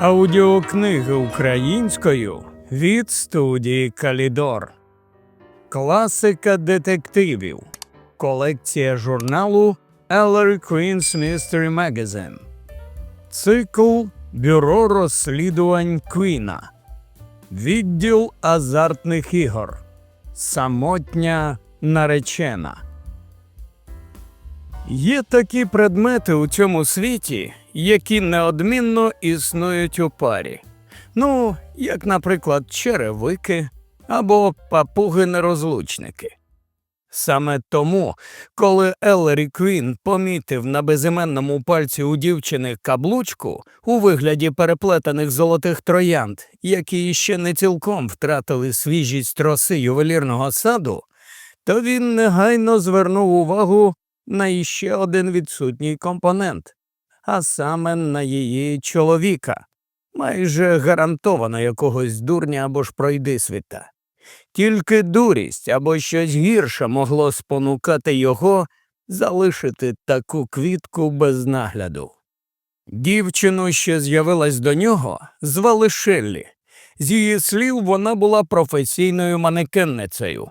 Аудіокниги українською від студії Калідор. Класика детективів. Колекція журналу Ellery Queen's Mystery Magazine. Цикл Бюро розслідувань Квіна. Відділ азартних ігор. Самотня наречена. Є такі предмети у цьому світі, які неодмінно існують у парі. Ну, як, наприклад, черевики або папуги-нерозлучники. Саме тому, коли Еллері Квін помітив на безіменному пальці у дівчини каблучку у вигляді переплетених золотих троянд, які ще не цілком втратили свіжість роси ювелірного саду, то він негайно звернув увагу на іще один відсутній компонент, а саме на її чоловіка, майже гарантовано якогось дурня або ж пройди світа. Тільки дурість або щось гірше могло спонукати його залишити таку квітку без нагляду. Дівчину, що з'явилась до нього, звали Шеллі. З її слів, вона була професійною манекенницею.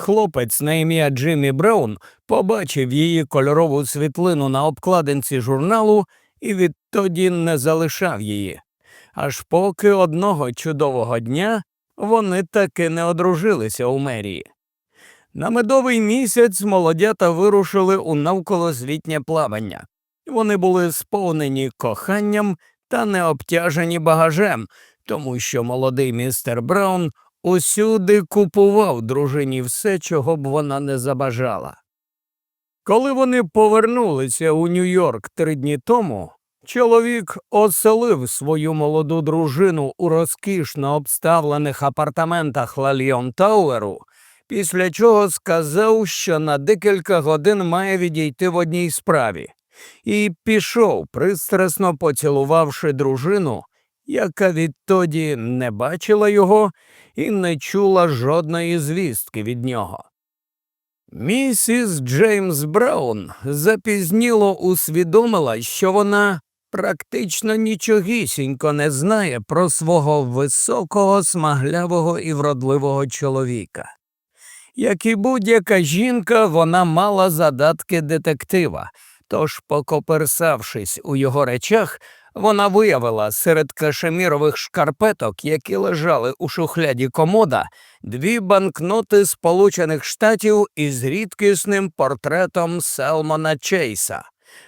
Хлопець на ім'я Джиммі Браун побачив її кольорову світлину на обкладинці журналу і відтоді не залишав її. Аж поки одного чудового дня вони таки не одружилися у мерії. На медовий місяць молодята вирушили у навколосвітнє плавання. Вони були сповнені коханням та не обтяжені багажем, тому що молодий містер Браун усюди купував дружині все, чого б вона не забажала. Коли вони повернулися у Нью-Йорк три дні тому, чоловік оселив свою молоду дружину у розкішно обставлених апартаментах Лальйон Тауеру, після чого сказав, що на декілька годин має відійти в одній справі, і пішов, пристрасно поцілувавши дружину, яка відтоді не бачила його і не чула жодної звістки від нього. Місіс Джеймс Браун запізніло усвідомила, що вона практично нічогісінько не знає про свого високого, смаглявого і вродливого чоловіка. Як і будь-яка жінка, вона мала задатки детектива, тож, покоперсавшись у його речах, вона виявила серед кашемірових шкарпеток, які лежали у шухляді комода, дві банкноти Сполучених Штатів із рідкісним портретом Селмана Чейса.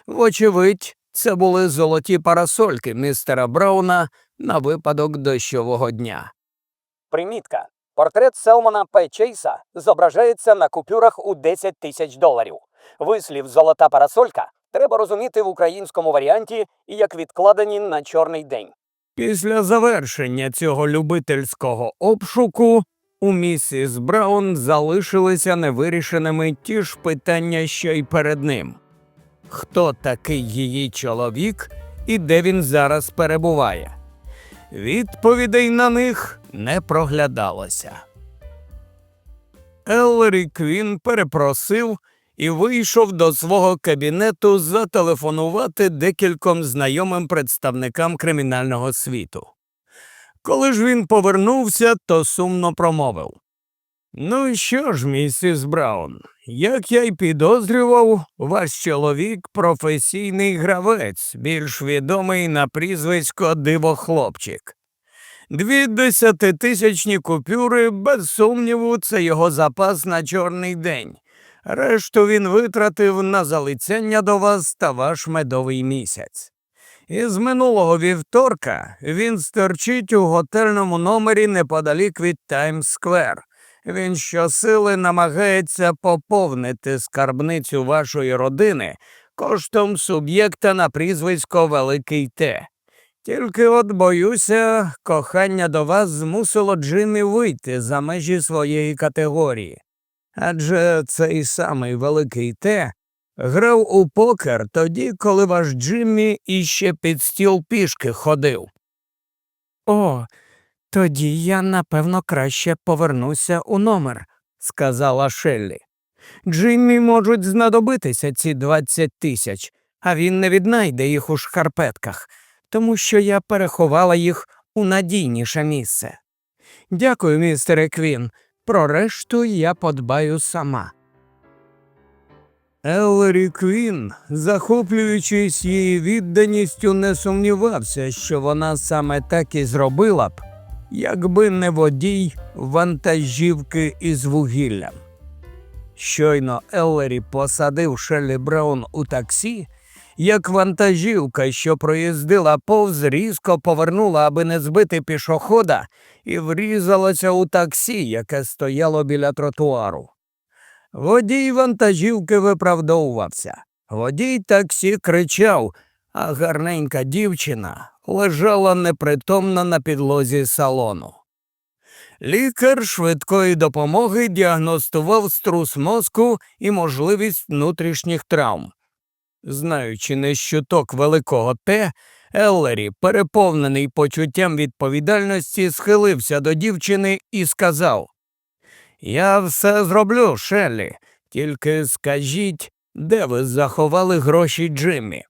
Вочевидь, це були золоті парасольки містера Брауна на випадок дощового дня. Примітка. Портрет Селмана П. Чейса зображається на купюрах у 10 тисяч доларів. Вислів золота парасолька треба розуміти в українському варіанті і як відкладені на чорний день. Після завершення цього любительського обшуку у місіс Браун залишилися невирішеними ті ж питання, що й перед ним. Хто такий її чоловік і де він зараз перебуває? Відповідей на них не проглядалося. Еллері Квін перепросив і вийшов до свого кабінету зателефонувати декільком знайомим представникам кримінального світу. Коли ж він повернувся, то сумно промовив. Ну що ж, місіс Браун, як я й підозрював, ваш чоловік професійний гравець, більш відомий на прізвисько Дивохлопчик. Дві десятитисячні купюри, без сумніву, це його запас на чорний день. Решту він витратив на залицяння до вас та ваш медовий місяць. Із минулого вівторка він стерчить у готельному номері неподалік від Таймс-сквер. Він щосили намагається поповнити скарбницю вашої родини коштом суб'єкта на прізвисько Великий Т. Тільки от боюся, кохання до вас змусило Джиммі вийти за межі своєї категорії. Адже цей самий великий Т грав у покер тоді, коли ваш Джиммі іще під стіл пішки ходив. О, тоді я, напевно, краще повернуся у номер, сказала Шеллі. Джиммі можуть знадобитися ці двадцять тисяч, а він не віднайде їх у шкарпетках. тому що я переховала їх у надійніше місце. Дякую, містере Квін. Про решту я подбаю сама. Еллері Квін, захоплюючись її відданістю, не сумнівався, що вона саме так і зробила б, якби не водій вантажівки із вугіллям. Щойно Еллері посадив Шеллі Браун у таксі, як вантажівка, що проїздила повз, різко повернула, аби не збити пішохода, і врізалася у таксі, яке стояло біля тротуару. Водій вантажівки виправдовувався. Водій таксі кричав, а гарненька дівчина лежала непритомна на підлозі салону. Лікар швидкої допомоги діагностував струс мозку і можливість внутрішніх травм. Знаючи не щуток великого Т, Еллері, переповнений почуттям відповідальності, схилився до дівчини і сказав Я все зроблю, Шеллі, тільки скажіть, де ви заховали гроші Джиммі?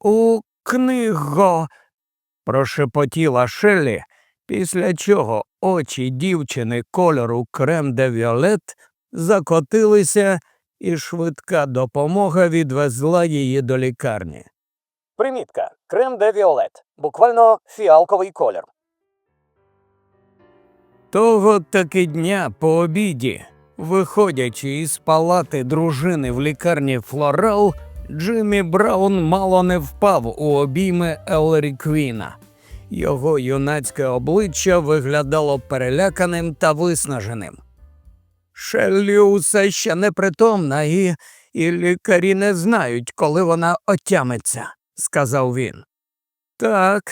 У книго, прошепотіла Шеллі, після чого очі дівчини кольору крем де віолет закотилися, і швидка допомога відвезла її до лікарні. Примітка. Крем де Віолет. Буквально фіалковий колір. Того таки дня по обіді, виходячи із палати дружини в лікарні Флорал, Джиммі Браун мало не впав у обійми Еллері Квіна. Його юнацьке обличчя виглядало переляканим та виснаженим. Шеллі усе ще непритомна, і, і лікарі не знають, коли вона отямиться, сказав він. Так.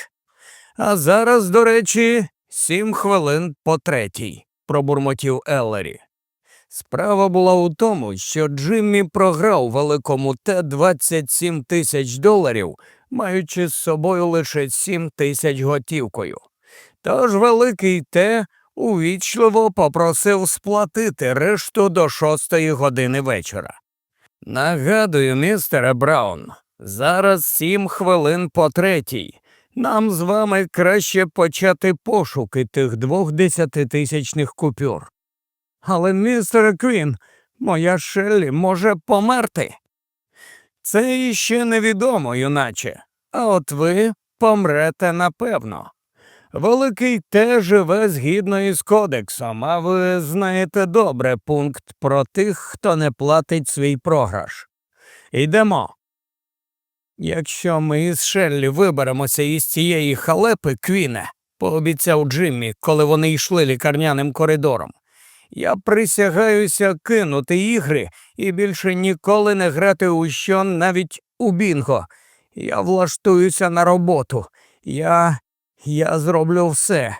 А зараз, до речі, сім хвилин по третій, пробурмотів Еллері. Справа була у тому, що Джиммі програв великому Т 27 тисяч доларів, маючи з собою лише 7 тисяч готівкою. Тож великий Т увічливо попросив сплатити решту до шостої години вечора. Нагадую, містере Браун, зараз сім хвилин по третій. Нам з вами краще почати пошуки тих двох десятитисячних купюр. Але, містере Квін, моя Шеллі може померти. Це іще невідомо, юначе, а от ви помрете напевно. Великий Т живе згідно із кодексом, а ви знаєте добре пункт про тих, хто не платить свій програш. Йдемо. Якщо ми із Шеллі виберемося із цієї халепи, Квіне, пообіцяв Джиммі, коли вони йшли лікарняним коридором. Я присягаюся кинути ігри і більше ніколи не грати у що навіть у бінго. Я влаштуюся на роботу. Я. я зроблю все.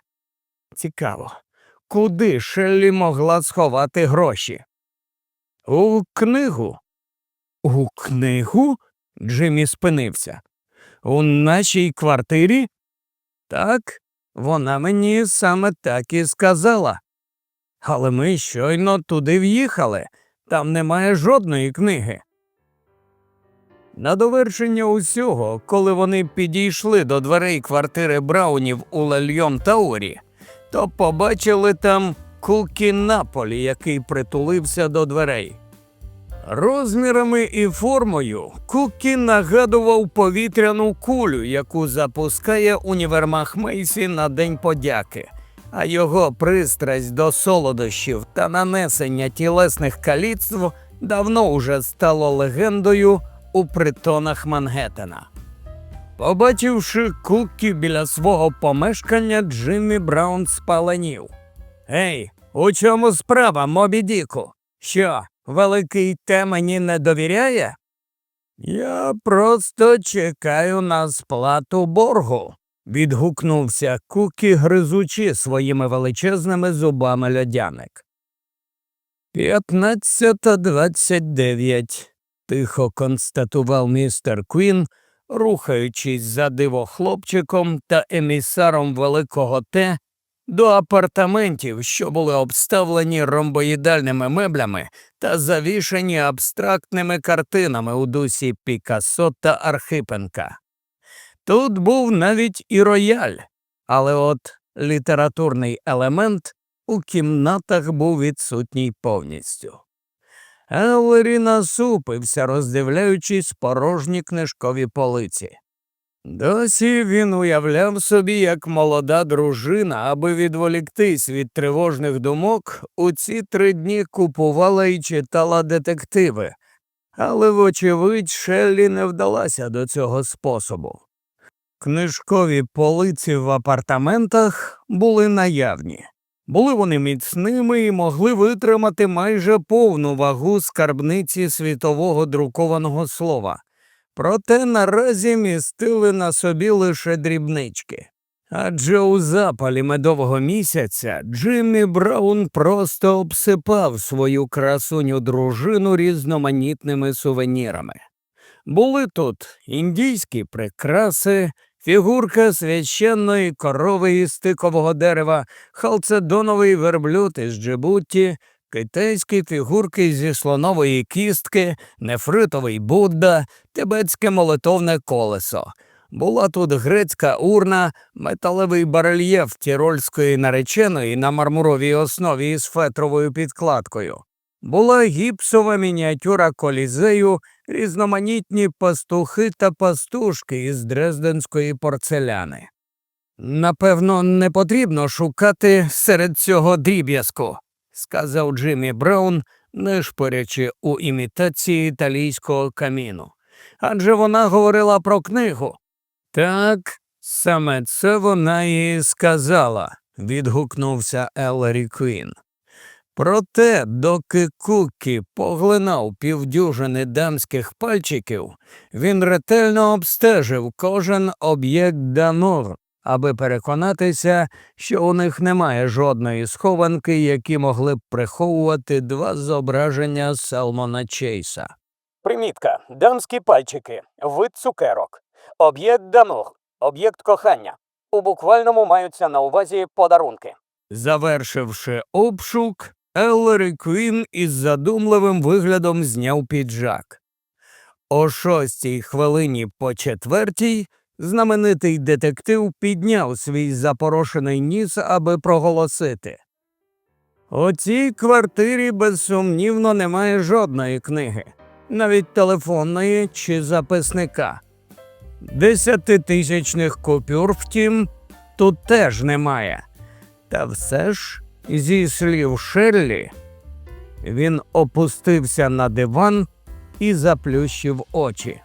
Цікаво, куди Шеллі могла сховати гроші? У книгу. У книгу? Джиммі спинився. У нашій квартирі? Так, вона мені саме так і сказала. Але ми щойно туди в'їхали. Там немає жодної книги. На довершення усього, коли вони підійшли до дверей квартири Браунів у Лельйон Таурі, то побачили там Кукі Наполі, який притулився до дверей. Розмірами і формою Кукі нагадував повітряну кулю, яку запускає універмаг Мейсі на День подяки, а його пристрасть до солодощів та нанесення тілесних каліцтв давно уже стало легендою у притонах Мангеттена. Побачивши Кукі біля свого помешкання, Джиммі Браун спаленів. Гей, у чому справа, Мобі Діку? Що, великий те мені не довіряє? Я просто чекаю на сплату боргу, відгукнувся Кукі, гризучи своїми величезними зубами льодяник. П'ятнадцята двадцять дев'ять, тихо констатував містер Квін, рухаючись за дивохлопчиком та емісаром великого Т до апартаментів, що були обставлені ромбоїдальними меблями та завішані абстрактними картинами у дусі Пікассо та Архипенка. Тут був навіть і рояль, але от літературний елемент у кімнатах був відсутній повністю. Еллері насупився, роздивляючись порожні книжкові полиці. Досі він уявляв собі, як молода дружина, аби відволіктись від тривожних думок, у ці три дні купувала і читала детективи, але, вочевидь, Шеллі не вдалася до цього способу. Книжкові полиці в апартаментах були наявні. Були вони міцними і могли витримати майже повну вагу скарбниці світового друкованого слова, проте наразі містили на собі лише дрібнички. Адже у запалі медового місяця Джиммі Браун просто обсипав свою красуню дружину різноманітними сувенірами. Були тут індійські прикраси, фігурка священної корови із стикового дерева, халцедоновий верблюд із Джибуті, китайські фігурки зі слонової кістки, нефритовий Будда, тибетське молитовне колесо. Була тут грецька урна, металевий барельєф тірольської нареченої на мармуровій основі із фетровою підкладкою. Була гіпсова мініатюра колізею, різноманітні пастухи та пастушки із дрезденської порцеляни. Напевно, не потрібно шукати серед цього дріб'язку, сказав Джиммі Браун, не шпирячи у імітації італійського каміну. Адже вона говорила про книгу. Так, саме це вона і сказала, відгукнувся Еллері Квін. Проте, доки Кукі поглинав півдюжини дамських пальчиків, він ретельно обстежив кожен об'єкт Дамур, аби переконатися, що у них немає жодної схованки, які могли б приховувати два зображення Селмона Чейса. Примітка. Дамські пальчики. Вид цукерок. Об'єкт дамур. Об'єкт кохання. У буквальному маються на увазі подарунки. Завершивши обшук, Еллері Квін із задумливим виглядом зняв піджак. О шостій хвилині по четвертій знаменитий детектив підняв свій запорошений ніс, аби проголосити. У цій квартирі безсумнівно немає жодної книги, навіть телефонної чи записника. Десятитисячних купюр, втім, тут теж немає. Та все ж, зі слів Шеллі, він опустився на диван і заплющив очі.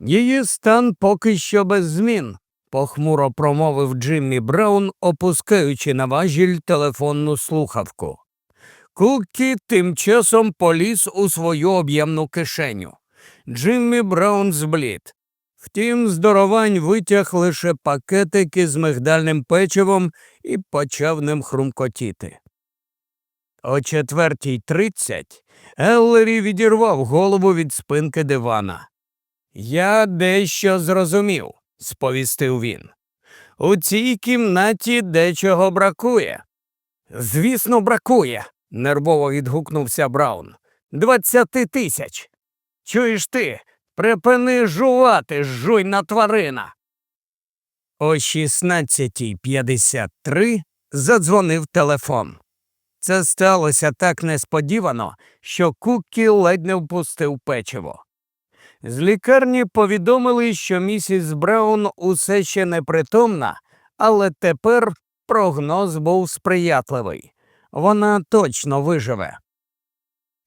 Її стан поки що без змін, похмуро промовив Джиммі Браун, опускаючи на важіль телефонну слухавку. Кукі тим часом поліз у свою об'ємну кишеню. Джиммі Браун зблід. Втім, здоровань витяг лише пакетики з мигдальним печивом і почав ним хрумкотіти. О четвертій тридцять Еллері відірвав голову від спинки дивана. Я дещо зрозумів, сповістив він. У цій кімнаті дечого бракує. Звісно, бракує, нервово відгукнувся Браун. Двадцяти тисяч. Чуєш ти? Припини жувати, жуйна тварина. О 16.53 задзвонив телефон. Це сталося так несподівано, що Кукі ледь не впустив печиво. З лікарні повідомили, що місіс Браун усе ще непритомна, але тепер прогноз був сприятливий. Вона точно виживе.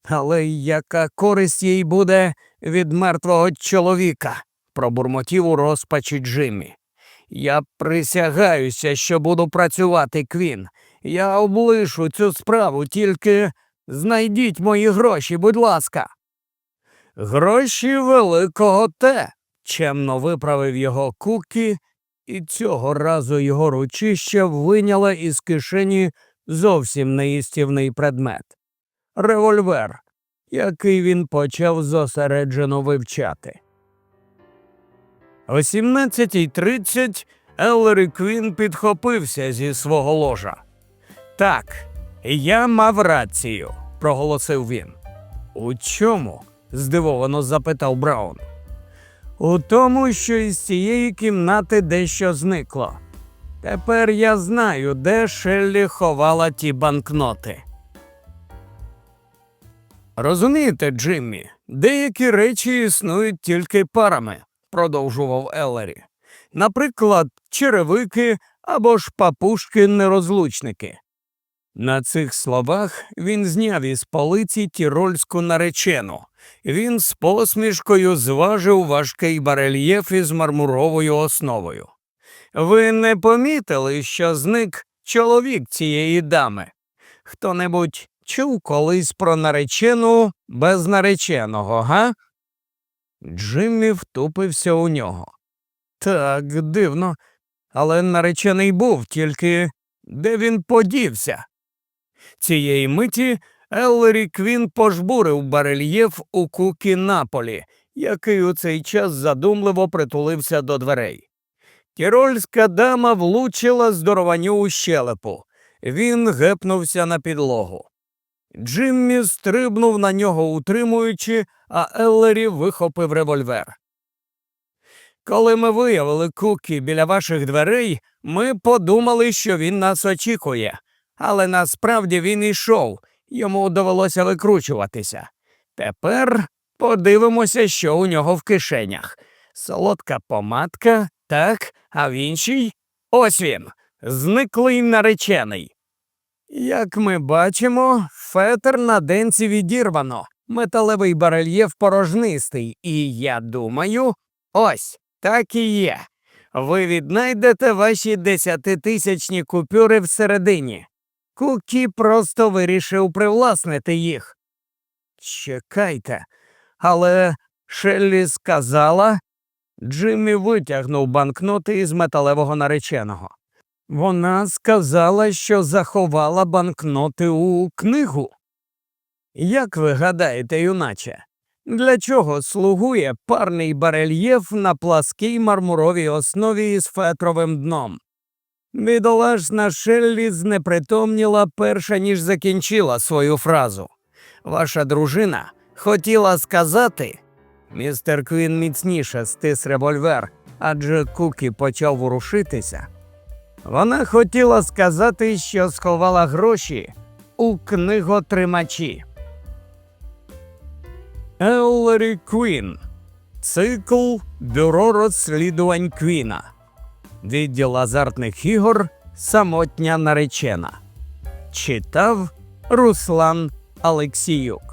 Але яка користь їй буде від мертвого чоловіка? пробурмотів у розпачі Джиммі. Я присягаюся, що буду працювати, Квін. Я облишу цю справу, тільки знайдіть мої гроші, будь ласка. Гроші великого Т. чемно виправив його кукі, і цього разу його ручище виняла із кишені зовсім неїстівний предмет револьвер, який він почав зосереджено вивчати. О 17.30 Еллері Квін підхопився зі свого ложа. Так, я мав рацію, проголосив він. У чому? здивовано запитав Браун. У тому, що із цієї кімнати дещо зникло. Тепер я знаю, де Шеллі ховала ті банкноти. Розумієте, Джиммі, деякі речі існують тільки парами, продовжував Еллері. Наприклад, черевики або ж папушки-нерозлучники. На цих словах він зняв із полиці тірольську наречену. Він з посмішкою зважив важкий барельєф із мармуровою основою. Ви не помітили, що зник чоловік цієї дами? Хто-небудь чув колись про наречену без нареченого, га? Джиммі втупився у нього. Так, дивно, але наречений був, тільки де він подівся? Цієї миті Еллері Квін пожбурив барельєф у кукі Наполі, який у цей час задумливо притулився до дверей. Тірольська дама влучила здорованню у щелепу. Він гепнувся на підлогу. Джиммі стрибнув на нього, утримуючи, а Еллері вихопив револьвер. Коли ми виявили кукі біля ваших дверей, ми подумали, що він нас очікує, але насправді він ішов, йому довелося викручуватися. Тепер подивимося, що у нього в кишенях. Солодка помадка, так, а в іншій ось він, зниклий наречений. Як ми бачимо, фетр на денці відірвано, металевий барельєф порожнистий, і я думаю, ось так і є. Ви віднайдете ваші десятитисячні купюри всередині. Кукі просто вирішив привласнити їх. Чекайте, але Шеллі сказала. Джиммі витягнув банкноти із металевого нареченого. Вона сказала, що заховала банкноти у книгу. Як ви гадаєте, юначе, для чого слугує парний барельєф на пласкій мармуровій основі із фетровим дном? Бідолашна Шеллі знепритомніла перша, ніж закінчила свою фразу. Ваша дружина хотіла сказати. Містер Квін міцніше стис револьвер, адже Кукі почав ворушитися. Вона хотіла сказати, що сховала гроші у книготримачі. Еллері Квін. Цикл Бюро розслідувань Квіна. Відділ азартних ігор Самотня наречена. Читав Руслан Алексіюк.